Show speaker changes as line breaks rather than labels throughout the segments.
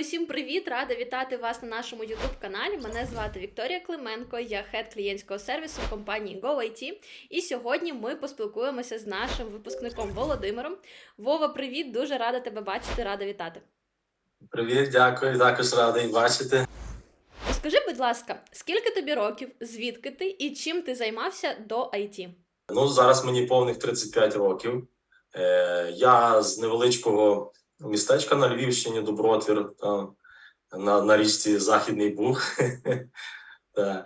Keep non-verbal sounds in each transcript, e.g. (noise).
Усім привіт! Рада вітати вас на нашому youtube каналі. Мене звати Вікторія Клименко, я хед клієнтського сервісу компанії GoIT. І сьогодні ми поспілкуємося з нашим випускником Володимиром. Вова, привіт! Дуже рада тебе бачити, рада вітати.
Привіт, дякую, також радий бачити.
Скажи, будь ласка, скільки тобі років, звідки ти і чим ти займався до IT?
Ну, зараз мені повних 35 років. Е, я з невеличкого містечка на Львівщині, Добротвір, там, на, на річці Західний Буг. (laughs) Е,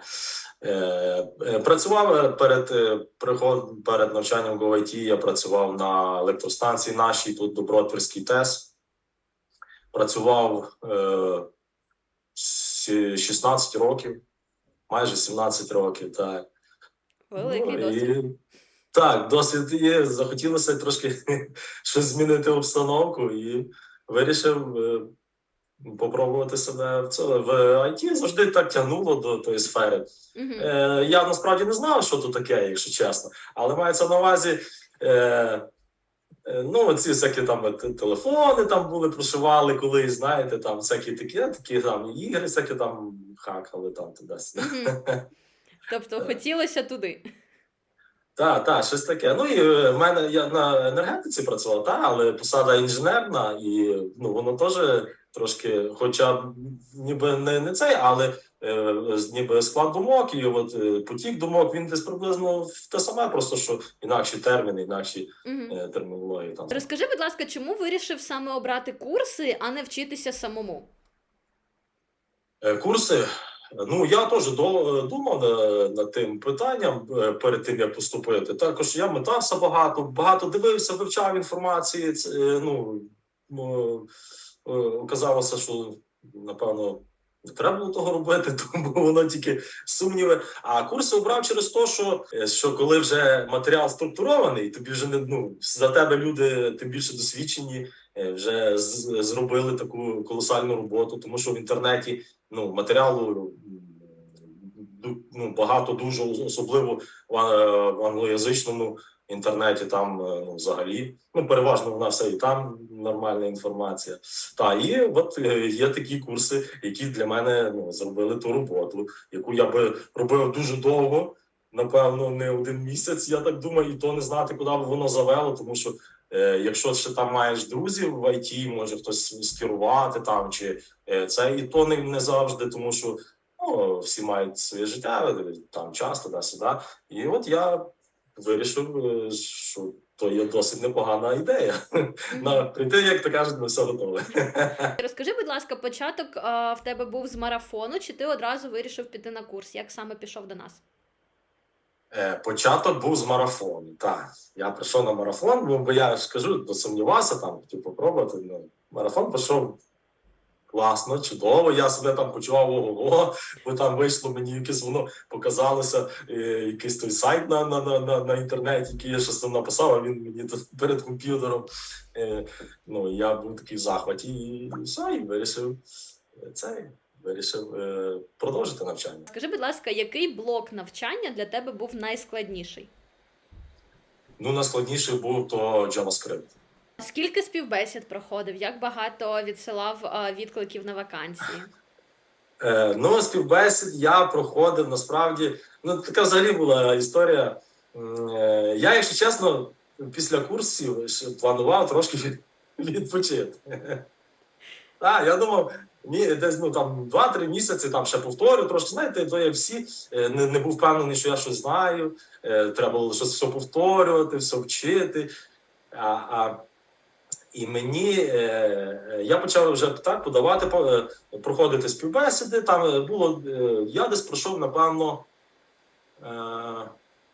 е, Працював перед, е, приход, перед навчанням в GoIT, я працював на електростанції нашій, тут Добротвірський ТЕС. Працював е, 16 років, майже 17 років. Так.
Великий
Ну,
досвід.
І... Так, досвід є. Захотілося трошки (laughs) щось змінити обстановку і вирішив е, попробувати себе в це в IT. Завжди так тягнуло до тої сфери. Е, я насправді не знав, що тут таке, якщо чесно. Але мається на увазі. Е, Ну, ці всякі там телефони там були, прошивали колись, знаєте, там всякі такі, такі там ігри, всякі там хакали там туди-сюди.
Мгм. (laughs) Тобто хотілося туди.
Так, так, щось таке. Ну і е, в мене я на енергетиці працював, та, але посада інженерна, і ну воно теж трошки, хоча ніби не, не цей, але е, ніби склад думок і от е, потік думок він десь приблизно в те саме, просто що інакші терміни, інакші
Мгм.
е, термінології. Там
Розкажи, будь ласка, чому вирішив саме обрати курси, а не вчитися самому?
Е, Курси. Ну, я теж думав е, над тим питанням е, перед тим, як поступити. Також я метався багато, багато дивився, вивчав інформації. Е, Ну, е, оказалося, що напевно не треба було того робити, (laughs) тому воно тільки сумніви. А курси обрав через те, що, е, що коли вже матеріал структурований, тобі вже не ну за тебе люди тим більше досвідчені, е, вже з- зробили таку колосальну роботу, тому що в інтернеті ну, матеріалу ну, багато дуже, особливо в, в англоязичному інтернеті. Там е, ну, взагалі ну, переважно вона все і там нормальна інформація. Та і от е, є такі курси, які для мене ну, зробили ту роботу, яку я би робив дуже довго. Напевно, не один місяць, я так думаю, і то не знати, куди б воно завело, тому що е, якщо ще там маєш друзів в ІТ, може хтось скерувати там чи Е, Це і то не, не завжди, тому що ну, всі мають своє життя, е, там час туди-сюди. І от я вирішив, е, що то є досить непогана ідея. На прийти, як то кажуть, на все готове.
Розкажи, будь ласка, початок в тебе був з марафону, чи ти одразу вирішив піти на курс? Як саме пішов до нас?
Е, Початок був з марафону. Так, я прийшов на марафон, бо- бо я ж кажу, досумнівався там, хотів попробувати. Ну, марафон пішов класно, чудово. Я себе там почував ого, бо там вийшло мені якесь воно показалося, е, якийсь той сайт на, на, на, на, на інтернеті, який я щось там написав, а він мені перед комп'ютером. Е, ну, я був такий в захваті і все, і вирішив е, це. Вирішив е, продовжити навчання.
Скажи, будь ласка, який блок навчання для тебе був найскладніший?
Ну, найскладніший був то JavaScript.
Скільки співбесід проходив? Як багато відсилав а, відкликів на вакансії?
Е, ну, співбесід я проходив насправді. Ну, така взагалі була історія. Е, я, якщо чесно, після курсів ще планував трошки від, відпочити. (laughs) Так, я думав, десь ну там 2-3 місяці там ще повторю, трошки знаєте, то як всі е, не, не був впевнений, що я щось знаю. е, Треба було щось все повторювати, все вчити. А, а, і мені е, я почав вже так подавати, проходити співбесіди. Там було е, я десь пройшов, напевно. Е,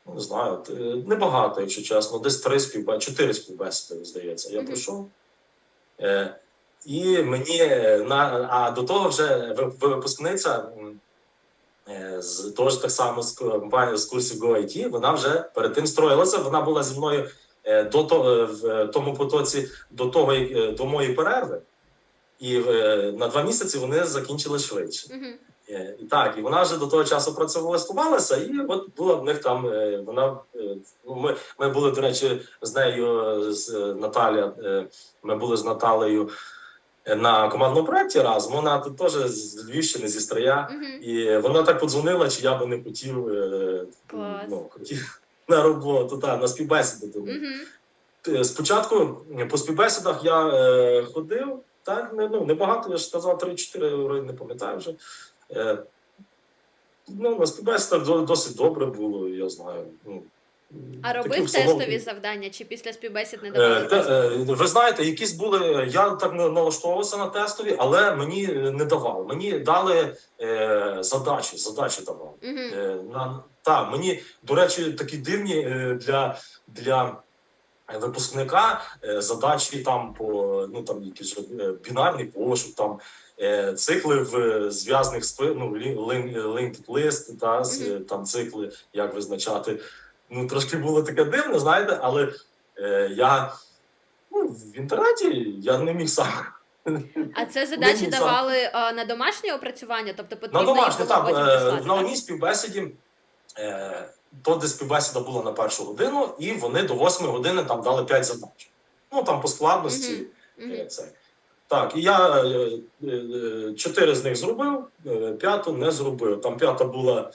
ну, не знаю, небагато, якщо чесно, десь три співбесіди, чотири співбесіди, здається, я пройшов. Е, і мені е, на а до того вже ви- ви- випускниця е, з того ж так само з компанії з курсів GoIT, вона вже перед тим строїлася. Вона була зі мною е, до того в тому потоці до того е, до моєї перерви, і е, на два місяці вони закінчили швидше.
Мгм.
Е, І так, і вона вже до того часу працевлаштувалася, і от була в них там. е, Вона е, ну, ми, ми були, до речі, з нею е, з е, Наталя. е, Ми були з Наталею на командному проєкті разом. Вона тут теж з Львівщини, зі Стрия.
Мгм.
І вона так подзвонила, чи я би не хотів, е,
Клас.
ну, хотів на роботу, та, на співбесіди. Тому.
Мгм.
Е, Спочатку е, по співбесідах я е, ходив, так, не, ну, небагато, я ж сказав, 3-4 вроде не пам'ятаю вже. Е, ну, на співбесідах до- досить добре було, я знаю. Ну,
А робив тестові завдання, чи після співбесід не
Е,
давали?
те- е, ви знаєте, якісь були. Я так налаштовувався на тестові, але мені не давали. Мені дали е, задачі, задачі давали.
Мгм.
Е, на, та, мені, до речі, такі дивні е, для, для випускника е, задачі там по ну там якийсь е, бінарний пошук, там е, цикли в е, зв'язних спи, ну, лі- лин- list, та, з,
Мгм.
там цикли, як визначати. Ну, трошки було таке дивно, знаєте, але е, я ну, в інтернеті я не міг сам.
А це задачі давали а, на домашнє опрацювання, тобто потрібно
На домашнє, так,
потім
е, на одній співбесіді, е, то, де співбесіда була на першу годину, і вони до восьми години там дали п'ять задач. Ну там по складності.
Мгм.
е, Це. Так, і я е, е, чотири з них зробив, е, п'яту не зробив. Там п'ята була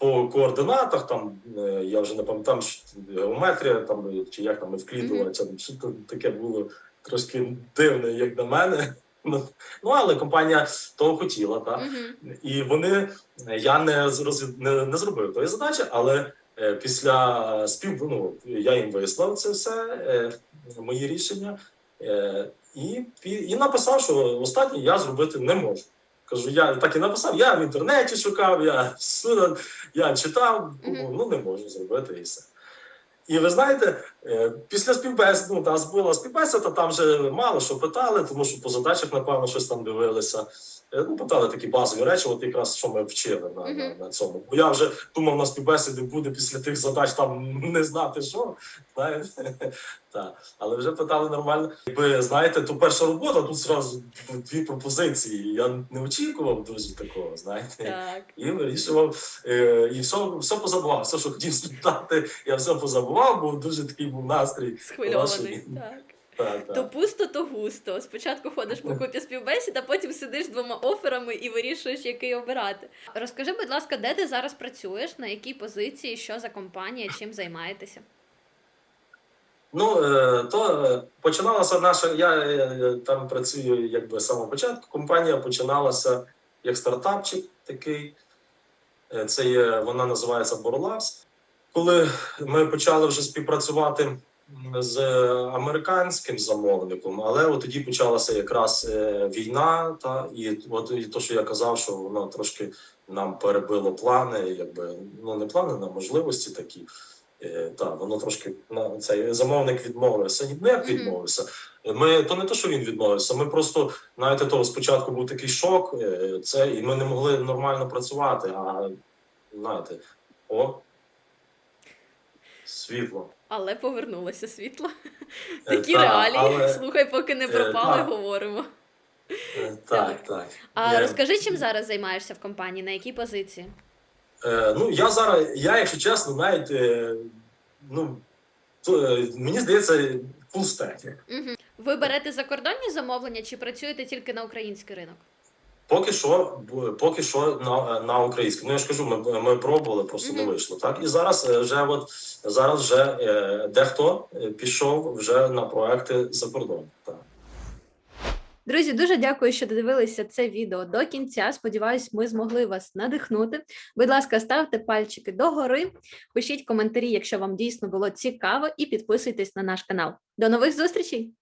по координатах, там е, я вже не пам'ятаю, ж геометрія, там чи як там евклідова, mm що то таке було трошки дивне, як на мене. Ну, ну, але компанія того хотіла, так.
Мгм.
І вони я не не, не зробив тої задачі, але е, після спів ну, я їм вислав це все, е, мої рішення, е, і, і написав, що останнє я зробити не можу. Кажу, я так і написав, я в інтернеті шукав, я, я читав,
Мгм.
ну не можу зробити і все. І ви знаєте, е, після співбесіди, ну, нас була співбесіда, там вже мало що питали, тому що по задачах, напевно, щось там дивилися. Е, Ну, питали такі базові речі, от якраз що ми вчили на, на, на цьому. Бо я вже думав, на співбесіді буде після тих задач там (laughs) не знати що. Знаєте? (laughs) Так. Але вже питали нормально. Якби знаєте, то перша робота, тут зразу дві пропозиції. Я не очікував дуже такого, знаєте.
Так.
І вирішував, е, і все, все позабував. Все, що хотів спитати, я все позабував, бо дуже такий був настрій.
Схвильований. Так. То пусто, то густо. Спочатку ходиш по купі співбесід, а потім сидиш з двома оферами і вирішуєш, який обирати. Розкажи, будь ласка, де ти зараз працюєш, на якій позиції, що за компанія, чим займаєтеся?
Ну, е, то е, починалася наша. Я е, там працюю якби з самого початку. Компанія починалася як стартапчик такий. Це є, вона називається Borlabs. Коли ми почали вже співпрацювати з американським замовником, але от тоді почалася якраз е, війна, та і от і то, що я казав, що воно трошки нам перебило плани, якби ну не плани, на можливості такі. Е, Так, воно трошки на цей замовник відмовився. Ні, не відмовився. Ми то не те, що він відмовився. Ми просто знаєте, то спочатку був такий шок. е, Це і ми не могли нормально працювати. А знаєте, о, світло.
Але повернулося світло.
Е, (laughs)
Такі
та,
реалії.
але-
Слухай, поки не
Е,
пропали, говоримо.
Е, (laughs)
Так.
Так, так.
А розкажи, чим зараз займаєшся в компанії, на якій позиції?
Е, ну, я зараз, я, якщо чесно, навіть е, ну, то, е, мені здається.
Угу. Ви берете закордонні замовлення чи працюєте тільки на український ринок?
Поки що, поки що на, на українську. Ну я ж кажу, ми, ми пробували, просто не вийшло. Так і зараз е, вже от зараз вже е, дехто е, пішов вже на проекти за кордон. Так.
Друзі, дуже дякую, що додивилися це відео до кінця. Сподіваюсь, ми змогли вас надихнути. Будь ласка, ставте пальчики догори, пишіть коментарі, якщо вам дійсно було цікаво, і підписуйтесь на наш канал. До нових зустрічей!